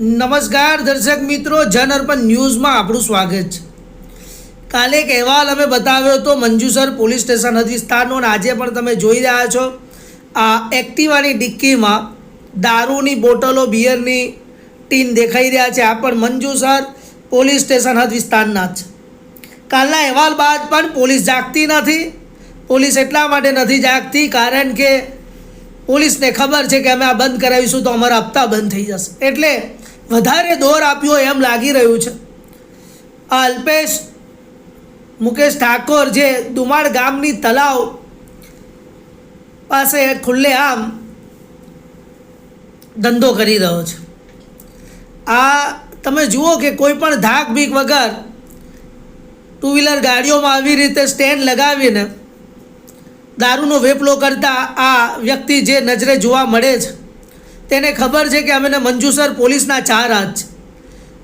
નમસ્કાર દર્શક મિત્રો, જન અર્પણ ન્યૂઝમાં આપણું સ્વાગત છે. કાલે એક અહેવાલ અમે બતાવ્યો હતો, મંજુસર પોલીસ સ્ટેશન વિસ્તારનો અને આજે પણ તમે જોઈ રહ્યા છો. આ એક્ટિવાની ડિક્કીમાં દારૂની બોટલો, બિયરની ટીન દેખાઈ રહ્યા છે. આ પણ મંજુસર પોલીસ સ્ટેશન હદ વિસ્તારના જ. કાલના અહેવાલ બાદ પણ પોલીસ જાગતી નથી. પોલીસ એટલા માટે નથી જાગતી કારણ કે પોલીસને ખબર છે કે અમે આ બંધ કરાવીશું તો અમારા હપ્તા બંધ થઈ જશે. એટલે વધારે દોર આપ્યો એમ લાગી રહ્યું છે. આ અલ્પેશ, મુકેશ ઠાકોર જે દુમાળ ગામની તલાવ પાસે ખુલ્લે આમ ધંધો કરી રહ્યો છે. આ તમે જુઓ કે કોઈ પણ ધાક બીક વગર ટુ વ્હીલર ગાડીઓમાં આવી રીતે સ્ટેન્ડ લગાવીને દારૂનો વેપલો કરતા આ વ્યક્તિ જે નજરે જોવા મળે છે તેને ખબર છે કે અમે મંજુસર પોલીસના ચાર હાથ છે.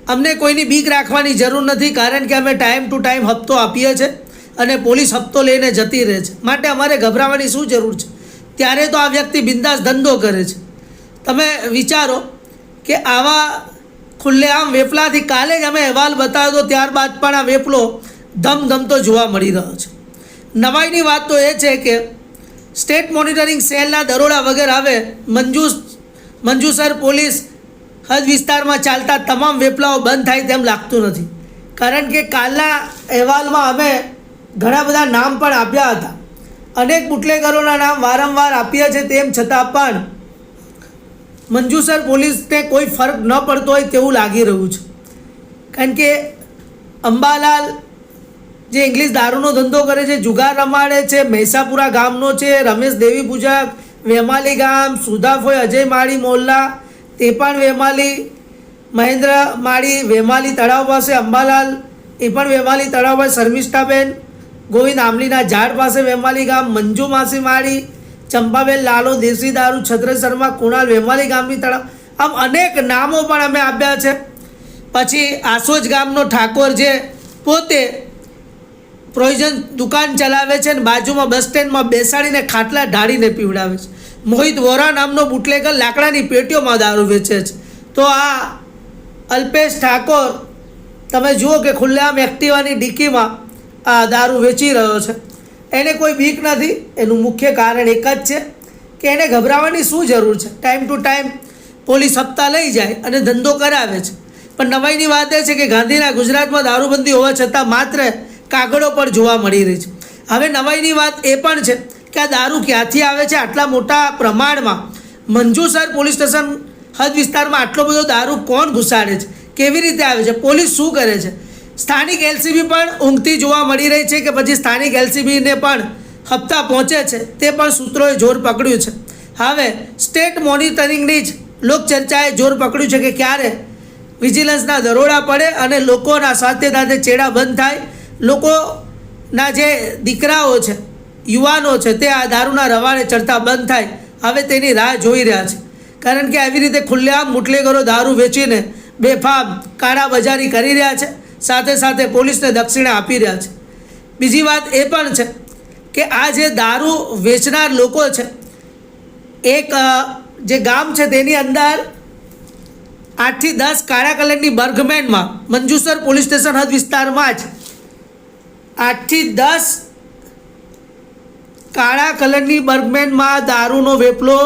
અમને કોઈની બીક રાખવાની જરૂર નથી કારણ કે અમે ટાઈમ ટુ ટાઈમ હપ્તો આપીએ છીએ અને પોલીસ હપ્તો લઈને જતી રહે છે. માટે અમારે ગભરાવાની શું જરૂર છે? ત્યારે તો આ વ્યક્તિ બિંદાસ ધંધો કરે છે. તમે વિચારો કે આવા ખુલ્લેઆમ વેપલાથી કાલે જ અમે અહેવાલ બતાવ્યો તો ત્યારબાદ પણ આ વેપલો ધમધમતો જોવા મળી રહ્યો છે. નવાઈની વાત તો એ છે કે સ્ટેટ મોનિટરિંગ સેલના દરોડા વગર હવે મંજૂસ મંજુસર પોલીસ હદ વિસ્તારમાં ચાલતા તમામ વેપલાઓ બંધ થાય તેમ લાગતું નથી. કારણ કે કાલના અહેવાલમાં અમે ઘણા બધા નામ પણ આપ્યા હતા. અનેક બુટલેગરોના નામ વારંવાર આપ્યા છે તેમ છતાં પણ મંજુસર પોલીસને કોઈ ફરક ન પડતો હોય તેવું લાગી રહ્યું છે. કારણ કે અંબાલાલ જે ઇંગ્લિશ દારૂનો ધંધો કરે છે, જુગાર રમાડે છે, મહેસાપુરા ગામનો છે, રમેશ દેવી પૂજક વેમાલી ગામ સુધાફોય અજય માળી, મોલ્લા તે પણ વેમાલી, મહેન્દ્ર માળી, વેમાલી તળાવ પાસે અંબાલાલ એ પણ વેમાલી તળાવ પાસે શર્મિષ્ઠાબેન, ગોવિંદ આમલીના ઝાડ પાસે વેમાલી ગામ, મંજુ માસી માળી, ચંપાબેન લાલો, દેશી દારૂ છત્રે શર્મા, કુણાલ વેમાલી ગામની તળાવ. આમ અનેક નામો પણ અમે આપ્યા છે. પછી આસોજ ગામનો ઠાકોર જે પોતે પ્રોવિઝન દુકાન ચલાવે છે અને બાજુમાં બસ સ્ટેન્ડમાં બેસાડીને ખાટલા ઢાળીને પીવડાવે છે. મોહિત વોરા નામનો બુટલેગર લાકડાની પેટીઓમાં દારૂ વેચે છે. તો આ અલ્પેશ ઠાકોર, તમે જુઓ કે ખુલ્લેઆમ એક્ટિવાની ડીકીમાં આ દારૂ વેચી રહ્યો છે. એને કોઈ બીક નથી. એનું મુખ્ય કારણ એક જ છે કે એને ગભરાવાની શું જરૂર છે? ટાઈમ ટુ ટાઈમ પોલીસ હપ્તા લઈ જાય અને ધંધો કરાવે છે. પણ નવાઈની વાત એ છે કે ગાંધીના ગુજરાતમાં દારૂબંધી હોવા છતાં માત્ર કાગળો પર જોવા મળી રહી છે. હવે નવાઈની વાત એ પણ છે કે આ દારૂ ક્યાંથી આવે છે? આટલા મોટા પ્રમાણમાં મંજુસર પોલીસ સ્ટેશન હદ વિસ્તારમાં આટલો બધો દારૂ કોણ ઘુસાડે છે? કેવી રીતે આવે છે? પોલીસ શું કરે છે? સ્થાનિક એલસીબી પણ ઊંઘતી જોવા મળી રહી છે કે પછી સ્થાનિક એલસીબીને પણ હપ્તા પહોંચે છે તે પણ સૂત્રોએ જોર પકડ્યું છે. હવે સ્ટેટ મોનિટરિંગની જ લોકચર્ચાએ જોર પકડ્યું છે કે ક્યારે વિજિલન્સના દરોડા પડે અને લોકોના સાથે સાથે ચેડા બંધ થાય લોકોના જે દીકરાઓ છે, યુવાનો છે, તે આ દારૂના રવાડે ચડતા બંધ થાય. હવે તેની રાહ જોઈ રહ્યા છે. કારણ કે આવી રીતે ખુલ્લેઆમ મુટલેગરો દારૂ વેચીને બેફામ કાળા બજારી કરી રહ્યા છે, સાથે સાથે પોલીસને દક્ષિણા આપી રહ્યા છે. બીજી વાત એ પણ છે કે આ જે દારૂ વેચનાર લોકો છે, એક જે ગામ છે તેની અંદર આઠથી દસ કાળા કલરની બર્ગમેનમાં મંજુસર પોલીસ સ્ટેશન હદ વિસ્તારમાં જ આઠથી દસ કાળા કલરની બર્ગમેનમાં દારૂનો વેપલો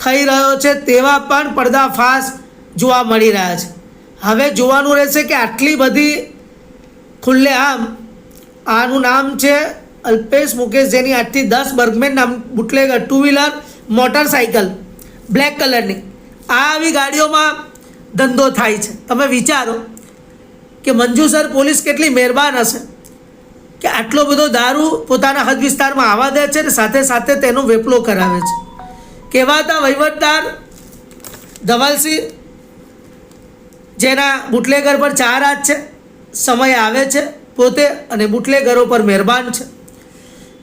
થઈ રહ્યો છે તેવા પણ પર્દાફાશ જોવા મળી રહ્યા છે. હવે જોવાનું રહેશે કે આટલી બધી ખુલ્લેઆમ આનું નામ છે અલ્પેશ મુકેશ, જેની આઠથી દસ બર્ગમેન નામ bootlegger two wheeler motorcycle black કલરની. આ આવી ગાડીઓમાં ધંધો થાય છે. તમે વિચારો કે મંજુસર પોલીસ કેટલી મહેરબાન હશે. કે આટલો બધો દારૂ પોતાના હદ વિસ્તારમાં આવવા દે છે ને સાથે સાથે તેનો વેપલો કરાવે છે. કહેવાતા વહીવટદાર ધવલસિંહ, જેના બુટલેગર પર ચાર હાથ છે, સમય આવે છે પોતે અને બુટલેગરો પર મહેરબાન છે.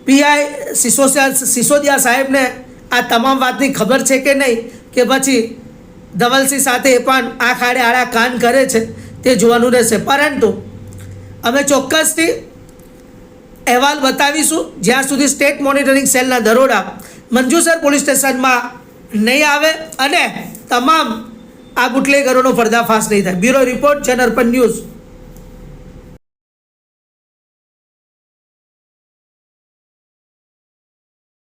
પીઆઈ સિસોદિયા સિસોદિયા સાહેબને આ તમામ વાતની ખબર છે કે નહીં કે પછી ધવલસિંહ સાથે એ પણ આ ખાડે આડા કાન કરે છે તે જોવાનું રહેશે. પરંતુ અમે ચોક્કસથી અહેવાલ બતાવીશું. જ્યાં સુધી સ્ટેટ મોનિટરિંગ સેલના દરોડા મંજુસર પોલીસ સ્ટેશનમાં નહીં આવે અને તમામ આ બુટલેગરોનો પર્દાફાશ નહીં થાય. Bureau report Janarpan news.